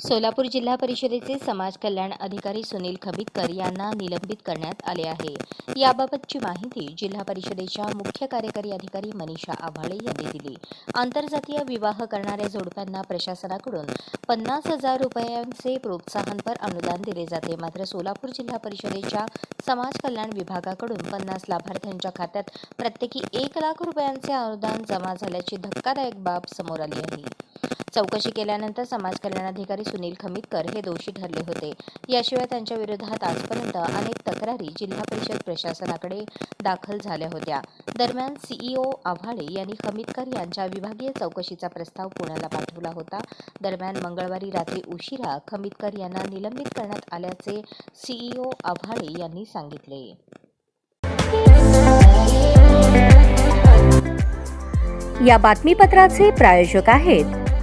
सोलापूर जिल्हा परिषदेचे समाज कल्याण अधिकारी सुनील खबितकर यांना निलंबित करण्यात आले आहे. याबाबतची माहिती जिल्हा परिषदेच्या मुख्य कार्यकारी अधिकारी मनीषा आव्हाळे यांनी दिली. आंतरजातीय विवाह करणाऱ्या जोडप्यांना प्रशासनाकडून पन्नास हजार रुपयांचे प्रोत्साहनपर अनुदान दिले जाते. मात्र सोलापूर जिल्हा परिषदेच्या समाज कल्याण विभागाकडून पन्नास लाभार्थ्यांच्या खात्यात प्रत्येकी एक लाख रुपयांचे अनुदान जमा झाल्याची धक्कादायक बाब समोर आली आहे. चौकशी केल्यानंतर समाज कल्याण अधिकारी सुनील खमितकर हे दोषी ठरले होते. याशिवाय त्यांच्या विरोधात आजपर्यंत अनेक तक्रारी जिल्हा परिषद प्रशासनाकडे दाखल झाल्या होत्या. दरम्यान सीईओ आव्हाळे यांनी खमितकर यांच्या विभागीय चौकशीचा प्रस्ताव पुण्याला पाठवला होता. दरम्यान मंगळवारी रात्री उशिरा खमितकर यांना निलंबित करण्यात आल्याचे सीईओ आव्हाळे यांनी सांगितले. या बातमीपत्राचे प्रायोजक आहेत